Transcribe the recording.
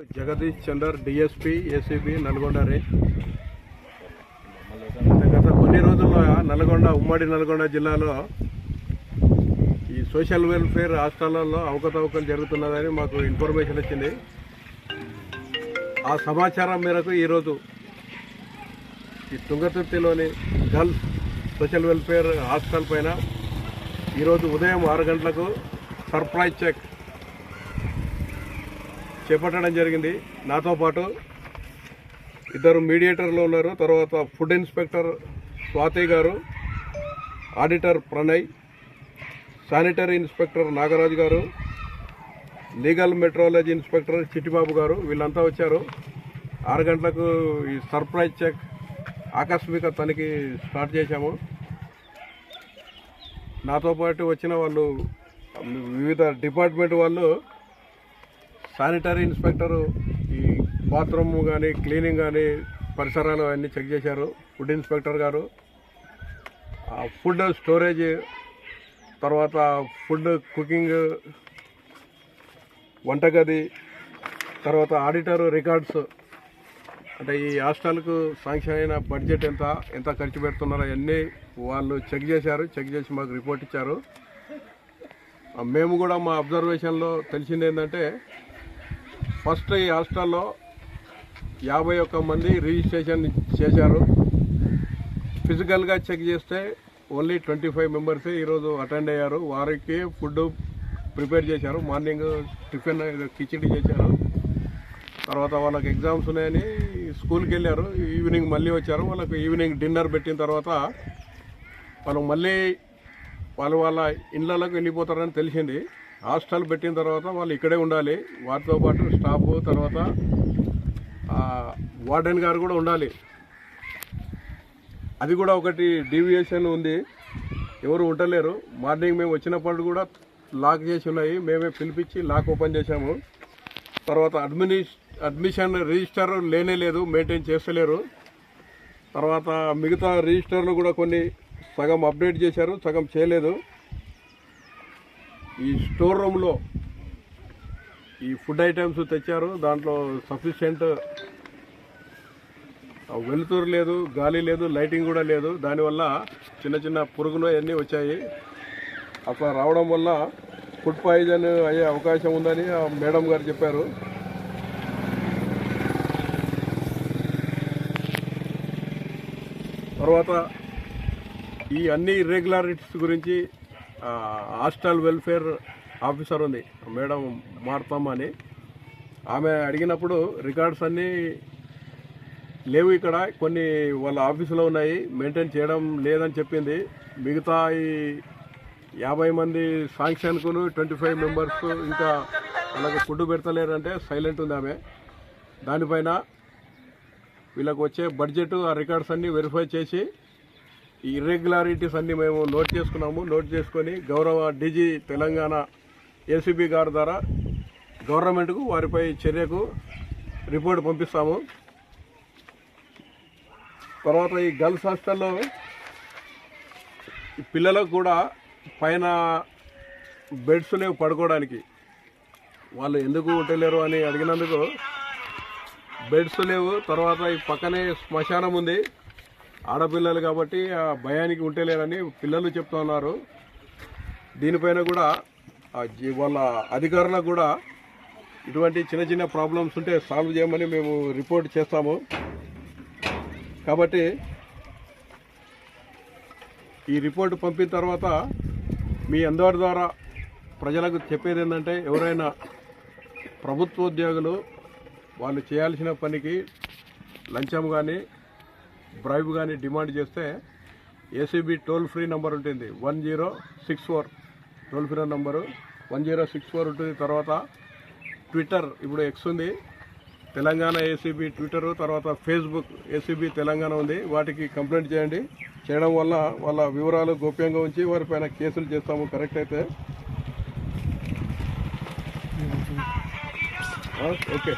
Jagadish Chander DSP ACB Nalgonda రే. గత కొన్ని రోజుల్లో నల్గొండ ఉమ్మడి నల్గొండ జిల్లాలో ఈ సోషల్ వెల్ఫేర్ హాస్టళ్ళలో అవకతవకలు జరుగుతున్నదని మాకు ఇన్ఫర్మేషన్ వచ్చింది. ఆ సమాచారం మేరకు ఈరోజు ఈ తుంగతుర్తిలోని గర్ల్స్ సోషల్ వెల్ఫేర్ హాస్టల్ పైన ఈరోజు ఉదయం ఆరు గంటలకు సర్ప్రైజ్ చెక్ చేపట్టడం జరిగింది. నాతో పాటు ఇద్దరు మీడియేటర్లు ఉన్నారు. తర్వాత ఫుడ్ ఇన్స్పెక్టర్ స్వాతి గారు auditor Pranay sanitary inspector Nagaraju గారు లీగల్ మెట్రాలజీ ఇన్స్పెక్టర్ చిట్టిబాబు గారు వీళ్ళంతా వచ్చారు. ఆరు గంటలకు ఈ సర్ప్రైజ్ చెక్ ఆకస్మిక తనిఖీ స్టార్ట్ చేశాము. నాతో పాటు వచ్చిన వాళ్ళు వివిధ డిపార్ట్మెంట్ వాళ్ళు శానిటరీ ఇన్స్పెక్టరు ఈ బాత్రూమ్ కానీ క్లీనింగ్ కానీ పరిసరాలు అన్నీ చెక్ చేశారు. ఫుడ్ ఇన్స్పెక్టర్ గారు. ఆ ఫుడ్ స్టోరేజ్ తర్వాత ఫుడ్ కుకింగ్ వంటగది తర్వాత ఆడిటర్ రికార్డ్స్. అంటే ఈ హాస్టల్కు శాంక్షన్ అయిన బడ్జెట్ ఎంత ఎంత ఖర్చు పెడుతున్నారో అవన్నీ వాళ్ళు చెక్ చేశారు. చెక్ చేసి మాకు రిపోర్ట్ ఇచ్చారు. మేము కూడా మా అబ్జర్వేషన్లో తెలిసింది ఏంటంటే ఫస్ట్ ఈ హాస్టల్లో యాభై ఒక్క మంది రిజిస్ట్రేషన్ చేశారు. ఫిజికల్గా చెక్ చేస్తే ఓన్లీ ట్వంటీ ఫైవ్ మెంబర్స్ ఈరోజు అటెండ్ అయ్యారు. వారికి ఫుడ్ ప్రిపేర్ చేశారు. మార్నింగ్ టిఫిన్ కిచిడి చేశారు. తర్వాత వాళ్ళకి ఎగ్జామ్స్ ఉన్నాయని స్కూల్కి వెళ్ళారు. ఈవినింగ్ మళ్ళీ వచ్చారు. వాళ్ళకి ఈవినింగ్ డిన్నర్ పెట్టిన తర్వాత వాళ్ళు మళ్ళీ వాళ్ళు వాళ్ళ ఇళ్ళలోకి వెళ్ళిపోతారని తెలిసింది. హాస్టల్ పెట్టిన తర్వాత వాళ్ళు ఇక్కడే ఉండాలి. వాటితో పాటు స్టాఫ్ తర్వాత వార్డెన్ గారు కూడా ఉండాలి. అది కూడా ఒకటి డీవియేషన్ ఉంది. ఎవరు ఉండలేరు. మార్నింగ్ మేము వచ్చినప్పుడు కూడా లాక్ చేసి ఉన్నాయి. మేమే పిలిపించి లాక్ ఓపెన్ చేశాము. తర్వాత అడ్మినిస్ అడ్మిషన్ రిజిస్టర్ లేనే లేదు మెయింటైన్ చేస్తలేరు. తర్వాత మిగతా రిజిస్టర్లు కూడా కొన్ని సగం అప్డేట్ చేశారు సగం చేయలేదు. ఈ స్టోర్ రూమ్లో ఈ ఫుడ్ ఐటమ్స్ తెచ్చారు. దాంట్లో సఫిషియంట్ వెలుతురు లేదు గాలి లేదు లైటింగ్ కూడా లేదు. దానివల్ల చిన్న చిన్న పురుగులు అవన్నీ వచ్చాయి. అట్లా రావడం వల్ల ఫుడ్ పాయిజన్ అయ్యే అవకాశం ఉందని ఆ మేడం గారు చెప్పారు. తర్వాత ఈ అన్ని ఇర్రెగ్యులారిటీస్ గురించి హాస్టల్ వెల్ఫేర్ ఆఫీసర్ ఉంది మేడం మారుతామని అని. ఆమె అడిగినప్పుడు రికార్డ్స్ అన్నీ లేవు ఇక్కడ కొన్ని వాళ్ళ ఆఫీసులో ఉన్నాయి మెయింటైన్ చేయడం లేదని చెప్పింది. మిగతా ఈ యాభై మంది శాంక్షన్కును ట్వంటీ ఫైవ్ మెంబర్స్ ఇంకా వాళ్ళకి ఫుడ్ పెడతలేరంటే సైలెంట్ ఉంది ఆమె. దానిపైన వీళ్ళకు వచ్చే బడ్జెట్ ఆ రికార్డ్స్ అన్నీ వెరిఫై చేసి ఈ ఇర్రెగ్యులారిటీస్ అన్ని మేము నోట్ చేసుకున్నాము. నోట్ చేసుకొని గౌరవ డీజీ తెలంగాణ ఏసీబీ గారి ద్వారా గవర్నమెంట్కు వారిపై చర్యకు రిపోర్ట్ పంపిస్తాము. తర్వాత ఈ గర్ల్స్ హాస్టల్లో పిల్లలకు కూడా పైన బెడ్స్ లేవు పడుకోవడానికి. వాళ్ళు ఎందుకు ఉండలేరు అని అడిగినందుకు బెడ్స్ లేవు. తర్వాత ఈ పక్కనే శ్మశానం ఉంది. ఆడపిల్లలు కాబట్టి ఆ భయానికి ఉంటలేరని పిల్లలు చెప్తున్నారు దీనిపైన కూడా వాళ్ళ అధికారులకు కూడా ఇటువంటి చిన్న చిన్న ప్రాబ్లమ్స్ ఉంటే సాల్వ్ చేయమని మేము రిపోర్ట్ చేస్తాము. కాబట్టి ఈ రిపోర్ట్ పంపిన తర్వాత మీ అందరి ద్వారా ప్రజలకు చెప్పేది ఏంటంటే ఎవరైనా ప్రభుత్వ ఉద్యోగులు వాళ్ళు చేయాల్సిన పనికి లంచం కానీ బ్రైబ్ కానీ డిమాండ్ చేస్తే ఏసీబీ టోల్ ఫ్రీ నెంబర్ ఉంటుంది. One zero six four. Toll free number one zero six four ఉంటుంది. తర్వాత ట్విట్టర్ ఇప్పుడు ఎక్స్ ఉంది. తెలంగాణ ఏసీబీ ట్విట్టర్ తర్వాత ఫేస్బుక్ ఏసీబీ తెలంగాణ ఉంది. వాటికి కంప్లైంట్ చేయండి. చేయడం వల్ల వాళ్ళ వివరాలు గోప్యంగా ఉంచి వారిపైన కేసులు చేస్తాము. కరెక్ట్ అయితే? ఆ, ఓకే.